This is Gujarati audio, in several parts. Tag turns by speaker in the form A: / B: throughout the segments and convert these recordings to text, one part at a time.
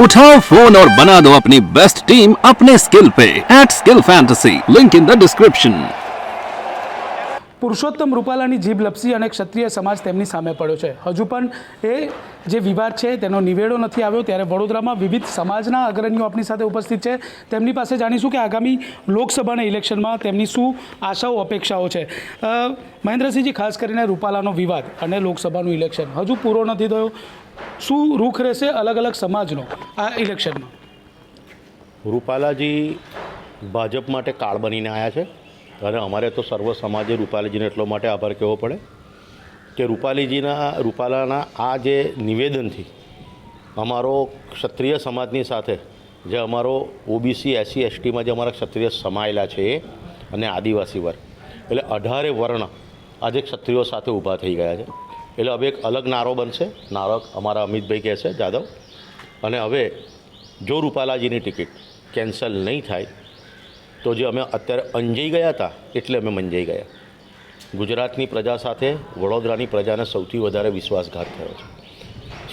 A: उठाओ फोन और बना दो अपनी बेस्ट टीम अपने स्किल पे at skill fantasy link in the description
B: Purushottam રૂપાલાની જીભ લપસી અને ક્ષત્રિય સમાજ તેમની સામે પડ્યો છે હજુ પણ એ જે વિવાદ છે, તેનો નિવેડો નથી આવ્યો, ત્યારે વડોદરામાં વિવિધ સમાજના અગ્રણીઓ આપણી સાથે ઉપસ્થિત છે. તેમની પાસે જાણીશું કે આગામી લોકસભાના ઇલેક્શનમાં તેમની શું આશાઓ, અપેક્ષાઓ છે. મહેન્દ્રસિંહજી, ખાસ કરીને રૂપાલાનો વિવાદ અને લોકસભાનું ઇલેક્શન. હજુ પૂરો નથી થયો. શું રૂખ રહેશે અલગ અલગ સમાજનો આ ઇલેક્શનમાં?
C: રૂપાલાજી ભાજપ માટે કાળ બનીને આવ્યા છે. અને અમારે તો સર્વ સમાજે રૂપાલાજીને એટલો માટે આભાર કહેવો પડે. કે રૂપાલીજીના, રૂપાલાના આ જે નિવેદનથી અમારો ક્ષત્રિય સમાજની સાથે, જે અમારો ઓબીસી, એસસી, એસટીમાં જે અમારા ક્ષત્રિય સમાયેલા છે એ અને આદિવાસી વર્ગ, એટલે અઢારે વર્ણ આજે ક્ષત્રિયો સાથે ઊભા થઈ ગયા છે. એટલે હવે એક અલગ નારો બનશે, નારો અમારા અમિતભાઈ કહે છે જાદવ. અને હવે જો રૂપાલાજીની ટિકિટ કેન્સલ નહીં થાય, તો જે અમે અત્યારે અંજાઈ ગયા હતા, એટલે અમે મંજાઈ ગયા. ગુજરાતની પ્રજા સાથે વડોદરાની પ્રજાને સૌથી વધારે વિશ્વાસઘાત થયો છે.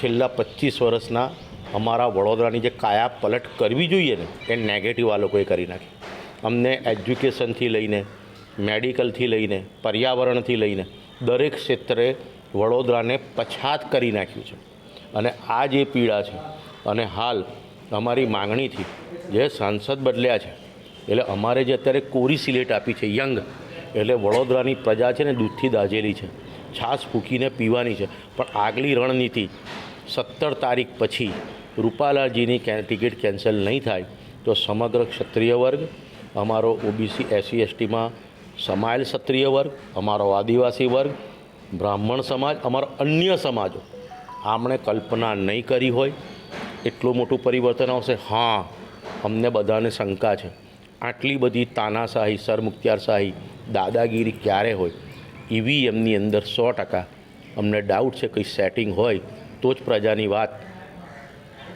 C: છેલ્લા પચીસ વર્ષના અમારા વડોદરાની જે કાયા પલટ કરવી જોઈએ ને, એ નેગેટિવ આ લોકોએ કરી નાખી. અમને એજ્યુકેશનથી લઈને મેડિકલથી લઈને, પર્યાવરણથી લઈને દરેક ક્ષેત્રે વડોદરાને પછાત કરી નાખ્યું છે. અને આ જે પીડા છે, અને હાલ અમારી માંગણીથી જે સાંસદ બદલ્યા છે, એટલે અમારે જે અત્યારે કોરી સિલેટ આપી છે, યંગ એટલે વડોદરાની પ્રજા છે ને દૂધથી દાજેલી છે. છાશ ફૂકીને પીવાની છે. પણ આગલી રણનીતિ સત્તર તારીખ પછી રૂપાલાજીની ટિકિટ કેન્સલ નહીં થાય તો સમગ્ર ક્ષત્રિય વર્ગ, અમારો ઓબીસી એસસી એસટીમાં સમાયેલ ક્ષત્રિય વર્ગ, અમારો આદિવાસી વર્ગ, બ્રાહ્મણ સમાજ, અમારો અન્ય સમાજો. આમણે કલ્પના નહીં કરી હોય. એટલું મોટું પરિવર્તન આવશે. હા, અમને બધાને શંકા છે. આટલી બધી તાનાશાહી, સરમુખત્યારશાહી દાદાગીરી ક્યારે હોય? એવી એમની અંદર સો ટકા. અમને ડાઉટ છે કંઈ સેટિંગ હોય તો જ પ્રજાની વાત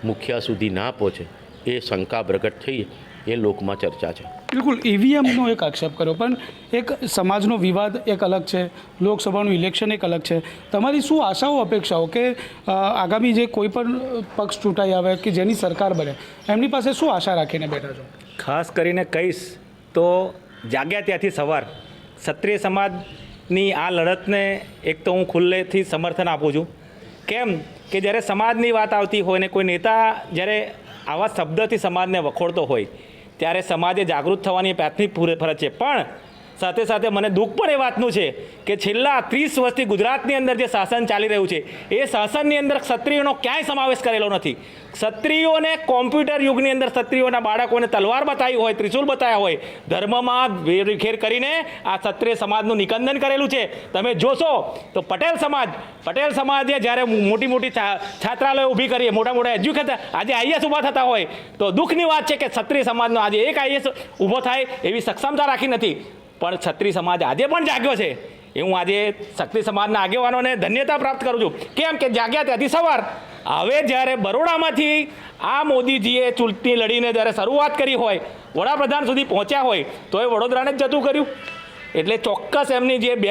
C: મુખ્ય સુધી ના પહોંચે. એ શંકા પ્રગટ થઈ એ લોકમાં ચર્ચા છે.
B: બિલકુલ ઈવીએમનો એક આક્ષેપ કર્યો પણ એક સમાજનો વિવાદ એક અલગ છે લોકસભાનું ઇલેક્શન એક અલગ છે. તમારી શું આશાઓ અપેક્ષાઓ કે આગામી જે કોઈ પણ પક્ષ ચૂંટાઈ આવે કે જેની સરકાર બને એમની પાસે શું આશા રાખીને બેઠા છો?
D: ખાસ કરીને કહીશ તો જાગ્યા ત્યાંથી સવાર. ક્ષત્રિય સમાજની આ લડતને એક તો હું ખુલ્લેથી સમર્થન આપું છું. કેમ કે જ્યારે સમાજની વાત આવતી હોય ને કોઈ નેતા જ્યારે આવા શબ્દથી સમાજને વખોડતો હોય, ત્યારે સમાજે જાગૃત થવાની પ્રાથમિક પૂરે- ફરજ છે. પણ સાથે સાથે મને દુઃખ પણ એ વાતનું છે કે છેલ્લા ત્રીસ વર્ષથી ગુજરાતની અંદર જે શાસન ચાલી રહ્યું છે, એ શાસનની અંદર ક્ષત્રિયોનો ક્યાંય સમાવેશ કરેલો નથી. ક્ષત્રિયોને કોમ્પ્યુટર યુગની અંદર ક્ષત્રિયોના બાળકોને તલવાર બતાવી હોય, ત્રિશુલ બતાવ્યા હોય, ધર્મમાં વેરખેર કરીને આ ક્ષત્રિય સમાજનું નિકંદન કરેલું છે. તમે જોશો તો પટેલ સમાજ, પટેલ સમાજે જ્યારે મોટી મોટી છાત્રાલયો ઊભી કરીએ મોટા મોટા એજ્યુકેશન આજે આઈએસ ઊભા થતા હોય. તો દુઃખની વાત છે કે ક્ષત્રિય સમાજનો આજે એક આઈએસ ઊભો થાય એવી સક્ષમતા રાખી નથી. પણ ક્ષત્રિય સમાજ આજે પણ જાગ્યો છે. એ હું આજે શક્તિ સમાજના આગેવાનોને ધન્યતા પ્રાપ્ત કરું છું. કેમ કે જાગ્યા ત્યાંથી સવાર. હવે જ્યારે બરોડામાંથી આ મોદીજીએ ચૂંટણી લડીને જ્યારે શરૂઆત કરી હોય, વડાપ્રધાન સુધી પહોંચ્યા હોય, તો એ વડોદરાને જ જતું કર્યું. એટલે ચોક્કસ એમની જે બે,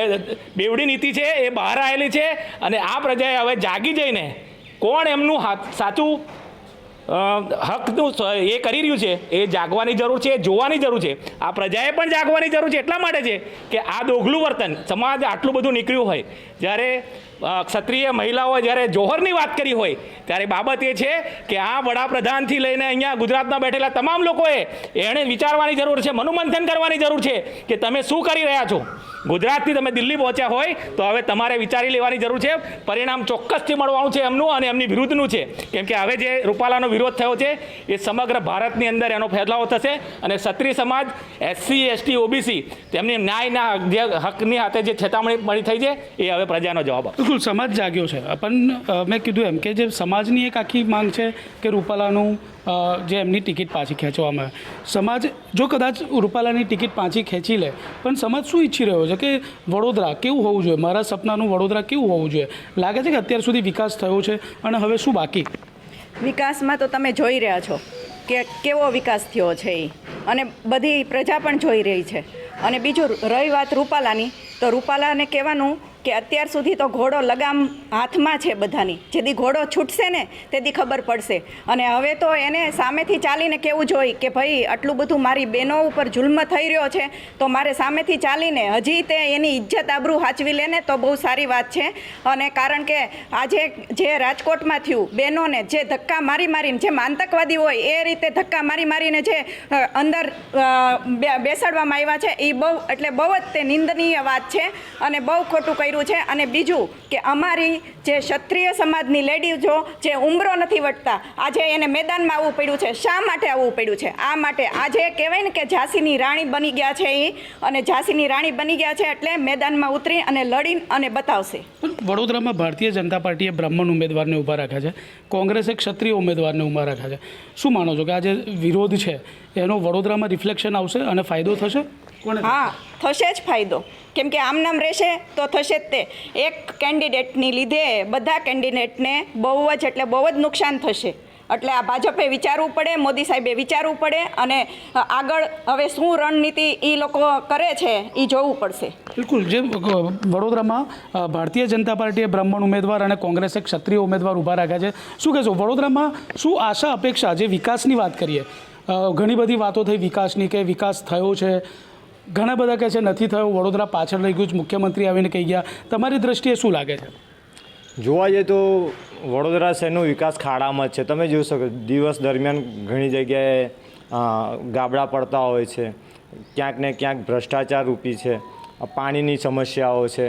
D: બેવડી નીતિ છે એ બહાર આવેલી છે અને આ પ્રજાએ હવે જાગી જઈને કોણ એમનું સાચું હકનું એ કરી રહ્યું છે, એ જાગવાની જરૂર છે જોવાની જરૂર છે. આ પ્રજાએ પણ જાગવાની જરૂર છે એટલા માટે છે કે આ દોગલું વર્તન, સમાજ આટલું બધું નીકળ્યું હોય, જ્યારે ક્ષત્રિય મહિલાઓએ જ્યારે જોહરની વાત કરી હોય, ત્યારે બાબત એ છે કે આ વડાપ્રધાનથી લઈને અહીંયા ગુજરાતમાં બેઠેલા તમામ લોકોએ એણે વિચારવાની જરૂર છે, મનોમંથન કરવાની જરૂર છે કે તમે શું કરી રહ્યા છો? ગુજરાતથી તમે દિલ્હી પહોંચ્યા હોય, તો હવે તમારે વિચારી લેવાની જરૂર છે. પરિણામ ચોક્કસથી મળવાનું છે એમનું અને એમની વિરુદ્ધનું છે. કેમ કે હવે જે રૂપાલાનો વિરોધ થયો છે, એ સમગ્ર ભારતની અંદર એનો ફેલાવો થશે અને ક્ષત્રિય સમાજ એસસી એસટી ઓબીસી તેમની ન્યાયના જે હકની હાથે જે છેતામણી મળી થઈ છે, એ હવે પ્રજાનો જવાબ આપે
B: બિલકુલ સમાજ જાગ્યો છે. પણ મેં કીધું એમ કે જે સમાજની એક આખી માંગ છે કે રૂપાલાનું જે એમની ટિકિટ પાછી ખેંચવામાં આવે. સમાજ, જો કદાચ રૂપાલાની ટિકિટ પાછી ખેંચી લે, પણ સમાજ શું ઈચ્છી રહ્યો છે કે વડોદરા કેવું હોવું જોઈએ? મારા સપનાનું વડોદરા કેવું હોવું જોઈએ? લાગે છે કે અત્યાર સુધી વિકાસ થયો છે અને હવે શું બાકી?
E: વિકાસમાં તો તમે જોઈ રહ્યા છો કે કેવો વિકાસ થયો છે એ અને બધી પ્રજા પણ જોઈ રહી છે. અને બીજું રહી વાત રૂપાલાની, તો રૂપાલાને કહેવાનું કે અત્યાર સુધી તો ઘોડો લગામ હાથમાં છે બધાની. જેથી ઘોડો છૂટશે ને તેથી ખબર પડશે. અને હવે તો એને સામેથી ચાલીને કહેવું જોઈએ કે ભાઈ, આટલું બધું મારી બહેનો ઉપર જુલ્મ થઈ રહ્યો છે, તો મારે સામેથી ચાલીને હજી તે એની ઇજ્જત આબરૂ હાચવી લે ને તો બહુ સારી વાત છે. અને કારણ કે આજે જે રાજકોટમાં થયું, બહેનોને જે ધક્કા મારી મારીને, જે આતંકવાદી હોય, એ રીતે ધક્કા મારી મારીને જે અંદર બેસાડવામાં આવ્યા છે એ બહુ, એટલે બહુ જ તે નિંદનીય વાત છે. અને બહુ ખોટું કર્યું છે અને બીજું કે અમારી જે ક્ષત્રિય સમાજની લેડીઝો જે ઉમરો નથી વટતા, આજે એને મેદાનમાં આવવું પડ્યું છે, શા માટે આવવું પડ્યું છે? આ માટે આજે કહેવાય ને કે ઝાંસીની રાણી બની ગયા છે એ અને ઝાંસીની રાણી બની ગયા છે એટલે મેદાનમાં ઉતરી અને લડીને અને બતાવશે.
B: વડોદરામાં ભારતીય જનતા પાર્ટીએ બ્રાહ્મણ ઉમેદવારને ઊભા રાખ્યા છે, કોંગ્રેસે ક્ષત્રિય ઉમેદવારને ઊભા રાખ્યા છે. શું માનો છો કે આ જે વિરોધ છે, એનો વડોદરામાં રિફ્લેક્શન આવશે અને ફાયદો થશે?
E: હા થશે જ ફાયદો. કેમ કે આમ નામ રહેશે તો થશે જ તે. એક કેન્ડિડેટની લીધે બધા કેન્ડિડેટને બહુ જ એટલે બહુ જ નુકસાન થશે. એટલે આ ભાજપે વિચારવું પડે મોદી સાહેબે વિચારવું પડે અને આગળ હવે શું રણનીતિ એ લોકો કરે છે એ જોવું પડશે.
B: બિલકુલ. જે વડોદરામાં ભારતીય જનતા પાર્ટીએ બ્રાહ્મણ ઉમેદવાર અને કોંગ્રેસે ક્ષત્રિય ઉમેદવાર ઊભા રાખ્યા છે. શું કહેશો? વડોદરામાં શું આશા અપેક્ષા જે વિકાસની વાત કરીએ? ઘણી બધી વાતો થઈ વિકાસની કે વિકાસ થયો છે. ઘણા બધા કહે છે, નથી થયો, વડોદરા પાછળ રહી ગયું જ મુખ્યમંત્રી આવીને કહી ગયા. તમારી દ્રષ્ટિએ શું લાગે છે?
F: જોવા જઈએ તો વડોદરા શહેરનો વિકાસ ખાડામાં જ છે. તમે જોઈ શકો દિવસ દરમિયાન ઘણી જગ્યાએ ગાબડા પડતા હોય છે. ક્યાંક ને ક્યાંક ભ્રષ્ટાચાર રૂપી છે. પાણીની સમસ્યાઓ છે.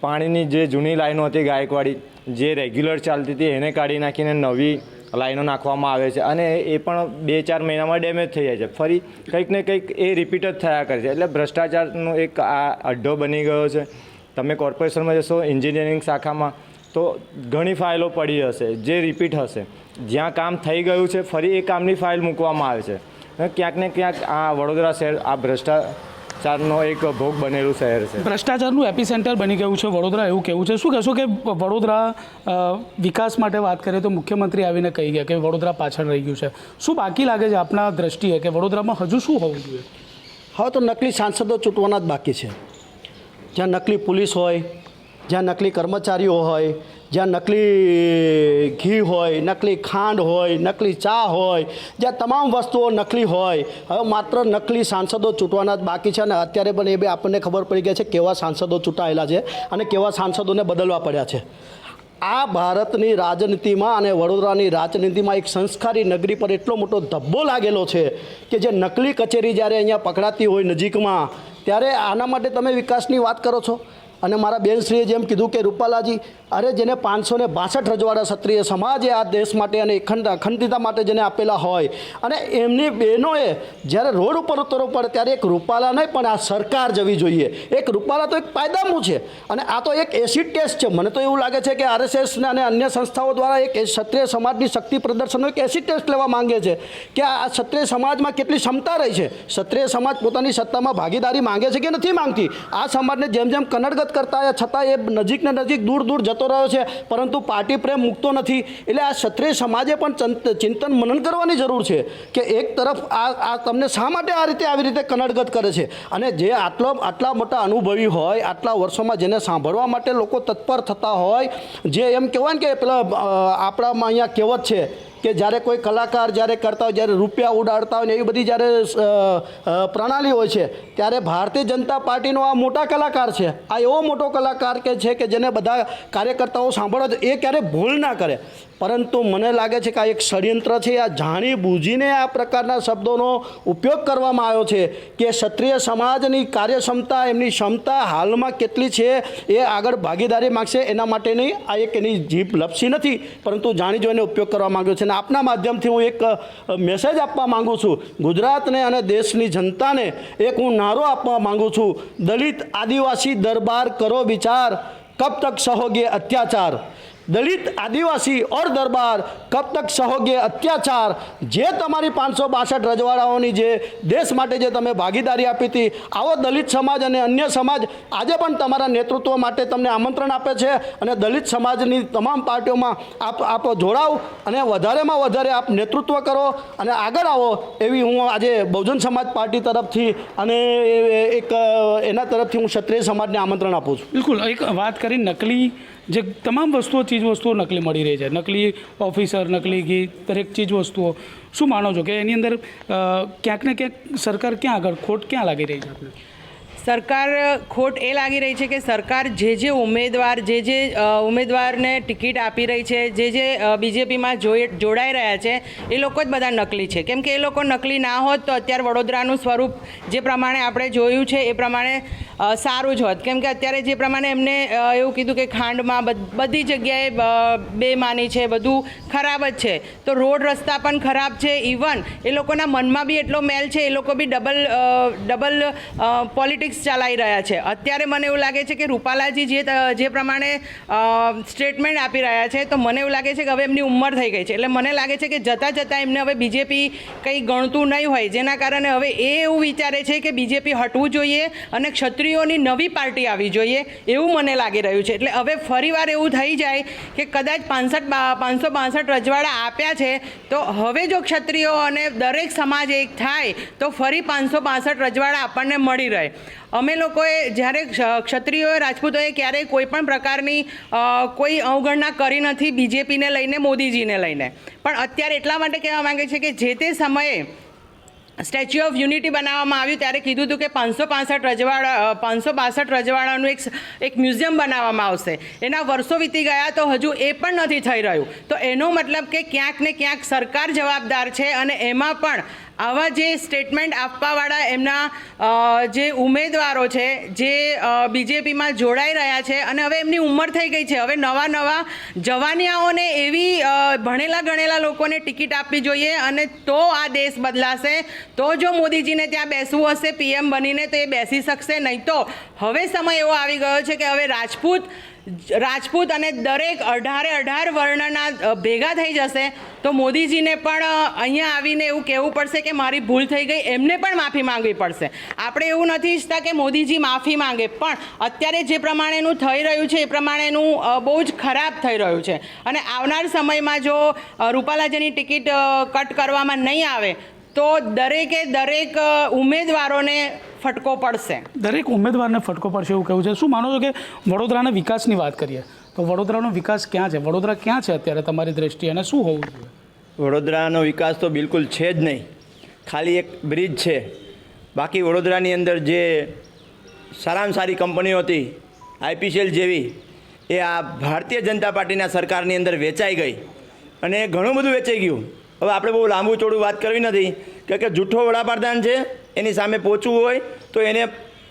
F: પાણીની જે જૂની લાઈનો હતી, ગાયકવાડી, જે રેગ્યુલર ચાલતી હતી, એને કાઢી નાખીને નવી લાઈનો નાખવામાં આવે છે અને એ પણ બે ચાર મહિનામાં ડેમેજ થઈ જાય છે. ફરી કંઈક ને કંઈક એ રિપીટ જ થયા કરે છે. એટલે ભ્રષ્ટાચારનો એક આ અડ્ડો બની ગયો છે. તમે કોર્પોરેશનમાં જશો એન્જિનિયરિંગ શાખામાં, તો ઘણી ફાઇલો પડી હશે જે રિપીટ હશે. જ્યાં કામ થઈ ગયું છે, ફરી એ કામની ફાઇલ મૂકવામાં આવે છે. ક્યાંક ને ક્યાંક આ વડોદરા શહેર આ ભ્રષ્ટાચારનો એક ભોગ બનેલું શહેર છે.
B: ભ્રષ્ટાચારનું એપી સેન્ટર બની ગયું છે વડોદરા એવું કહેવું છે. શું કહેશો કે વડોદરા વિકાસ માટે વાત કરીએ તો મુખ્યમંત્રી આવીને કહી ગયા કે વડોદરા પાછળ રહી ગયું છે. શું બાકી લાગે છે આપના દ્રષ્ટિએ કે વડોદરામાં હજુ શું હોવું જોઈએ?
G: હવે તો નકલી સાંસદો ચૂંટવાના જ બાકી છે. જ્યાં નકલી પોલીસ હોય જ્યાં નકલી કર્મચારીઓ હોય, જ્યાં નકલી ઘી હોય, નકલી ખાંડ હોય, નકલી ચા હોય, જ્યાં તમામ વસ્તુઓ નકલી હોય, હવે માત્ર નકલી સાંસદો ચૂંટવાના જ બાકી છે અને અત્યારે પણ એ બી આપણને ખબર પડી ગઈ છે કેવા સાંસદો ચૂંટાયેલા છે અને કેવા સાંસદોને બદલવા પડ્યા છે. આ ભારતની રાજનીતિમાં અને વડોદરાની રાજનીતિમાં એક સંસ્કારી નગરી પર એટલો મોટો ધબ્બો લાગેલો છે કે જે નકલી કચેરી જ્યારે અહીંયા પકડાતી હોય નજીકમાં, ત્યારે આના માટે તમે વિકાસની વાત કરો છો? અને મારા બેનશ્રીએ જેમ કીધું કે રૂપાલાજી, અરે જેને પાંચસો ને બાસઠ રજવાડા ક્ષત્રિય સમાજે આ દેશ માટે અને અખંડ અખંડિતા માટે જેને આપેલા હોય, અને એમની બહેનોએ જ્યારે રોડ ઉપર ઉતરવું પડે ત્યારે એક રૂપાલા નહીં, પણ આ સરકાર જવી જોઈએ. એક રૂપાલા તો એક પાયદામું છે. અને આ તો એક એસિડ ટેસ્ટ છે. મને તો એવું લાગે છે કે આરએસએસ અને અન્ય સંસ્થાઓ દ્વારા એક ક્ષત્રિય સમાજની શક્તિ પ્રદર્શનનો એક એસિડ ટેસ્ટ લેવા માંગે છે. કે આ ક્ષત્રિય સમાજમાં કેટલી ક્ષમતા રહી છે? ક્ષત્રિય સમાજ પોતાની સત્તામાં ભાગીદારી માંગે છે કે નથી માંગતી? આ સમાજને જેમ જેમ કનડગત કરતા આવ્યા. છતાં એ નજીક ને નજીક દૂર દૂર જતો રહ્યો છે. પરંતુ પાર્ટી પ્રેમ મૂકતો નથી. એટલે આ ક્ષત્રિય સમાજે પણ ચંત- ચિંતન મનન કરવાની જરૂર છે કે એક તરફ આ આ તમને શા માટે આ રીતે આવી રીતે કનડગત કરે છે? અને જે આટલો, આટલા મોટા અનુભવી હોય, આટલા વર્ષોમાં જેને સાંભળવા માટે લોકો તત્પર થતા હોય, જે એમ કહેવાય ને કે પેલા આપણામાં અહીંયા કહેવત છે કે જ્યારે કોઈ કલાકાર જ્યારે કરતા હોય, જ્યારે રૂપિયા ઉડાડતા હોય ને એવી બધી જ્યારે પ્રણાલી હોય છે, ત્યારે ભારતીય જનતા પાર્ટીનો આ મોટા કલાકાર છે. આ એવો મોટો કલાકાર કે છે કે જેને બધા કાર્યકર્તાઓ સાંભળો છે, એ ક્યારે ભૂલ ના કરે. પરંતુ મને લાગે છે કે આ એક ષડયંત્ર છે, આ જાણી બૂજીને આ પ્રકારના શબ્દોનો ઉપયોગ કરવામાં આવ્યો છે કે ક્ષત્રિય સમાજની કાર્યક્ષમતા, એમની ક્ષમતા હાલમાં કેટલી છે, એ આગળ ભાગીદારી માગશે, એના માટેની આ એક એની જીભ લપસી નથી. પરંતુ જાણી જોઈને ઉપયોગ કરવા માંગ્યો છે અને આપના માધ્યમથી હું એક મેસેજ આપવા માગું છું. ગુજરાતને અને દેશની જનતાને એક હું નારો આપવા માગું છું. દલિત આદિવાસી દરબાર કરો વિચાર. કબ તક સહોગે અત્યાચાર? દલિત આદિવાસી ઓર દરબાર, કબ તક સહોગે અત્યાચાર? જે તમારી પાંચસો બાસઠ રજવાડાઓની જે દેશ માટે જે તમે ભાગીદારી આપી હતી, આવો દલિત સમાજ અને અન્ય સમાજ આજે પણ તમારા નેતૃત્વ માટે તમને આમંત્રણ આપે છે અને દલિત સમાજની તમામ પાર્ટીઓમાં આપ આપ જોડાવ અને વધારેમાં વધારે આપ નેતૃત્વ કરો અને આગળ આવો એવી હું આજે બહુજન સમાજ પાર્ટી તરફથી અને એક, એના તરફથી હું ક્ષત્રિય સમાજને આમંત્રણ આપું છું.
B: બિલકુલ, એક વાત કરી, નકલી જે તમામ વસ્તુઓ ચીજ વસ્તુઓ નકલી મળી રહી છે. નકલી ઓફિસર નકલી ઘી દરેક ચીજ વસ્તુઓ શું માનો છો કે એની અંદર ક્યાંક ને ક્યાંક સરકાર ક્યાં આગળ, ખોટ ક્યાં લાગી રહી છે આપણે
H: સરકાર ખોટ એ લાગી રહી છે કે સરકાર જે જે ઉમેદવાર, જે જે ઉમેદવારને ટિકિટ આપી રહી છે, જે જે બીજેપીમાં જોડાઈ રહ્યા છે, એ લોકો જ બધા નકલી છે. કેમ કે એ લોકો નકલી ના હોત તો અત્યારે વડોદરાનું સ્વરૂપ જે પ્રમાણે આપણે જોયું છે એ પ્રમાણે સારું જ હોત. કેમ કે અત્યારે જે પ્રમાણે એમને એવું કીધું કે ખાંડમાં બધી જગ્યાએ બેમાની છે, બધું ખરાબ જ છે. તો રોડ રસ્તા પણ ખરાબ છે ઇવન એ લોકોના મનમાં બી એટલો મેલ છે, એ લોકો બી ડબલ ડબલ પોલિટિક્સ ચલાવી રહ્યા છે. અત્યારે મને એવું લાગે છે કે રૂપાલાજી જે જે પ્રમાણે સ્ટેટમેન્ટ આપી રહ્યા છે, તો મને એવું લાગે છે કે હવે એમની ઉંમર થઈ ગઈ છે. એટલે મને લાગે છે કે જતાં જતાં એમને હવે બીજેપી કંઈ ગણતું નહીં હોય, જેના કારણે હવે એ એવું વિચારે છે કે બીજેપી હટવું જોઈએ અને ક્ષત્રિયોની નવી પાર્ટી આવી જોઈએ એવું મને લાગી રહ્યું છે. એટલે હવે ફરીવાર એવું થઈ જાય કે કદાચ પાંસઠ પાંચસો બાસઠ રજવાડા આપ્યા છે, તો હવે જો ક્ષત્રિયો અને દરેક સમાજ એક થાય, તો ફરી પાંચસો બાસઠ રજવાડા આપણને મળી રહે. અમે લોકોએ જ્યારે ક્ષ- ક્ષત્રિયોએ, રાજપૂતોએ ક્યારેય કોઈ પણ પ્રકારની કોઈ અવગણના કરી નથી બીજેપીને લઈને, મોદીજીને લઈને. પણ અત્યારે એટલા માટે કહેવા માંગે છે કે જે તે સમયે સ્ટેચ્યુ ઓફ યુનિટી બનાવવામાં આવ્યું ત્યારે કીધું હતું કે પાંચસો પાસઠ રજવાડા પાંચસો બાસઠ રજવાડાનું એક એક મ્યુઝિયમ બનાવવામાં આવશે. એના વર્ષો વીતી ગયા તો હજુ એ પણ નથી થઈ રહ્યું. તો એનો મતલબ કે ક્યાંક ને ક્યાંક સરકાર જવાબદાર છે અને એમાં પણ આવા જે સ્ટેટમેન્ટ આપવાવાળા એમના જે ઉમેદવારો છે, જે બીજેપીમાં જોડાઈ રહ્યા છે અને હવે એમની ઉંમર થઈ ગઈ છે. હવે નવા નવા જવાનિયાઓને એવી ભણેલા ગણેલા લોકોને ટિકિટ આપવી જોઈએ અને તો આ દેશ બદલાશે. તો જો મોદીજીને ત્યાં બેસવું હશે, પીએમ બનીને, તો એ બેસી શકશે નહીં તો. હવે સમય એવો આવી ગયો છે કે હવે રાજપૂત રાજપૂત અને દરેક અઢારે અઢાર વર્ણના ભેગા થઈ જશે. તો મોદીજીને પણ અહીંયા આવીને એવું કહેવું પડશે કે મારી ભૂલ થઈ ગઈ, એમને પણ માફી માંગવી પડશે. આપણે એવું નથી ઈચ્છતા કે મોદીજી માફી માંગે, પણ અત્યારે જે પ્રમાણેનું થઈ રહ્યું છે, એ પ્રમાણેનું બહુ જ ખરાબ થઈ રહ્યું છે. અને આવનાર સમયમાં જો રૂપાલાજીની ટિકિટ કટ કરવામાં નહીં આવે, તો દરેકે દરેક ઉમેદવારોને ફટકો પડશે.
B: દરેક ઉમેદવારને ફટકો પડશે એવું કહેવું છે. શું માનો છો કે વડોદરાના વિકાસની વાત કરીએ? તો વડોદરાનો વિકાસ ક્યાં છે? વડોદરા ક્યાં છે અત્યારે તમારી દ્રષ્ટિએ? અને શું હોવું જોઈએ?
I: વડોદરાનો વિકાસ તો બિલકુલ છે જ નહીં. ખાલી એક બ્રિજ છે. બાકી વડોદરાની અંદર જે સારામાં સારી કંપનીઓ હતી આઈપીસીએલ જેવી, એ આ ભારતીય જનતા પાર્ટીના સરકારની અંદર વેચાઈ ગઈ અને ઘણું બધું વેચાઈ ગયું. હવે આપણે બહુ લાંબુ ચોડું વાત કરવી નથી. કે કે જૂઠો વડાપ્રધાન છે, એની સામે પહોંચવું હોય તો એને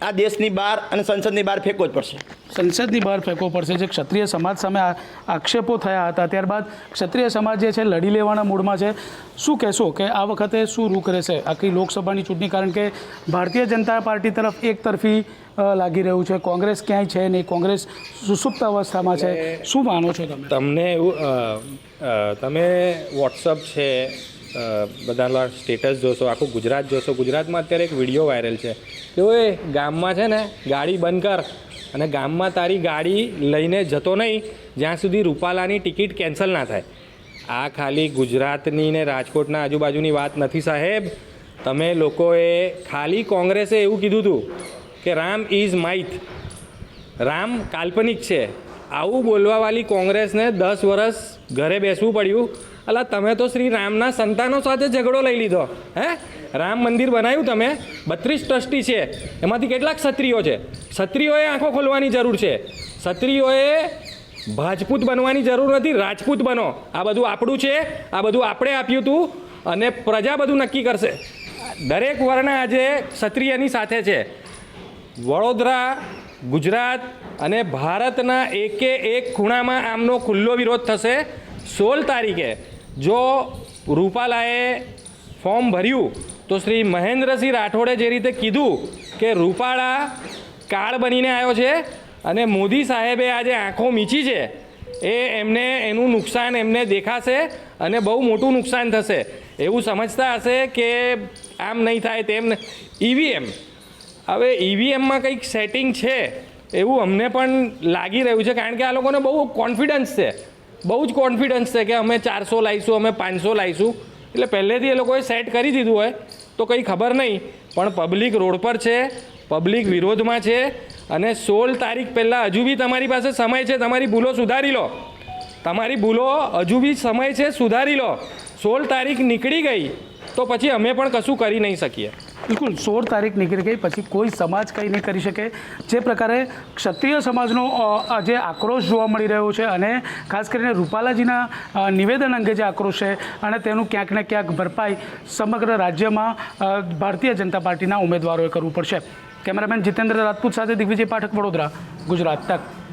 I: આ દેશની બહાર અને સંસદની બહાર ફેંકવો જ પડશે.
B: સંસદની બહાર ફેંકવો પડશે. જે ક્ષત્રિય સમાજ સામે આક્ષેપો થયા હતા ત્યારબાદ ક્ષત્રિય સમાજ જે છે લડી લેવાના મૂડમાં છે. શું કહેશો કે આ વખતે શું રૂખ રહેશે? આખી લોકસભાની ચૂંટણી કારણ કે ભારતીય જનતા પાર્ટી તરફ એક તરફી લાગી રહ્યું છે. કોંગ્રેસ ક્યાંય છે નહીં? કોંગ્રેસ સુસુપ્ત અવસ્થામાં છે. શું માનો છો તમે?
J: તમને એવું તમે વોટ્સઅપ છે બધા સ્ટેટસ જોશો, આખું ગુજરાત જોશો. ગુજરાતમાં અત્યારે એક વીડિયો વાયરલ છે. કે એ ગામમાં છે ને ગાડી બંધ કર. અને ગામમાં તારી ગાડી લઈને જતો નહીં, જ્યાં સુધી રૂપાલાની ટિકિટ કેન્સલ ના થાય. આ ખાલી ગુજરાતની ને રાજકોટના આજુબાજુની વાત નથી સાહેબ. તમે લોકોએ ખાલી કોંગ્રેસે એવું કીધું હતું કે રામ ઇઝ માઇથ. રામ કાલ્પનિક છે. આવું બોલવાવાળી કોંગ્રેસને દસ વર્ષ ઘરે બેસવું પડ્યું. અલા, તમે તો શ્રી રામના સંતાનો સાથે ઝઘડો લઈ લીધો, હે? રામ મંદિર બનાવ્યું તમે, બત્રીસ ટ્રસ્ટી છે, એમાંથી કેટલાક ક્ષત્રિયો છે? ક્ષત્રિયોએ આંખો ખોલવાની જરૂર છે. ક્ષત્રિયોએ ભાજપૂત બનવાની જરૂર નથી, રાજપૂત બનો. આ બધું આપણું છે, આ બધું આપણે આપ્યું હતું અને પ્રજા બધું નક્કી કરશે. દરેક વર્ણ આજે ક્ષત્રિયની સાથે છે. વડોદરા, ગુજરાત અને ભારતના એકે એક ખૂણામાં આમનો ખુલ્લો વિરોધ થશે સોળ તારીખે. જો રૂપાલાએ ફોર્મ ભર્યું, તો શ્રી મહેન્દ્રસિંહ રાઠોડે જે રીતે કીધું કે રૂપાળા કાળ બનીને આવ્યો છે અને મોદી સાહેબે આજે આંખો મીચી છે, એ એમને એનું નુકસાન એમને દેખાશે અને બહુ મોટું નુકસાન થશે. એવું સમજતા હશે કે આમ નહીં થાય તેમ ઈવીએમ હવે ઈવીએમમાં કંઈક સેટિંગ છે, એવું અમને પણ લાગી રહ્યું છે, કારણ કે આ લોકોને બહુ કોન્ફિડન્સ છે. બહુ જ કોન્ફિડન્સ છે કે અમે ચારસો લાવીશું, અમે પાંચસો લાવીશું. એટલે પહેલેથી એ લોકોએ સેટ કરી દીધું હોય તો કંઈ ખબર નહીં. પણ પબ્લિક રોડ પર છે પબ્લિક વિરોધમાં છે અને સોળ તારીખ પહેલાં હજુ બી તમારી પાસે સમય છે, તમારી ભૂલો સુધારી લો. તમારી ભૂલો હજુ બી સમય છે, સુધારી લો. સોળ તારીખ નીકળી ગઈ તો પછી અમે પણ કશું કરી નહીં શકીએ.
B: બિલકુલ, સોળ તારીખ નીકળી ગઈ, પછી કોઈ સમાજ કંઈ નહીં કરી શકે. જે પ્રકારે ક્ષત્રિય સમાજનો જે આક્રોશ જોવા મળી રહ્યો છે અને ખાસ કરીને રૂપાલાજીના નિવેદન અંગે જે આક્રોશ છે અને તેનું ક્યાંક ને ક્યાંક ભરપાઈ સમગ્ર રાજ્યમાં ભારતીય જનતા પાર્ટીના ઉમેદવારોએ કરવું પડશે. કેમેરામેન જીતેન્દ્ર રાજપૂત સાથે દિગ્વિજય પાઠક વડોદરા, ગુજરાત તક.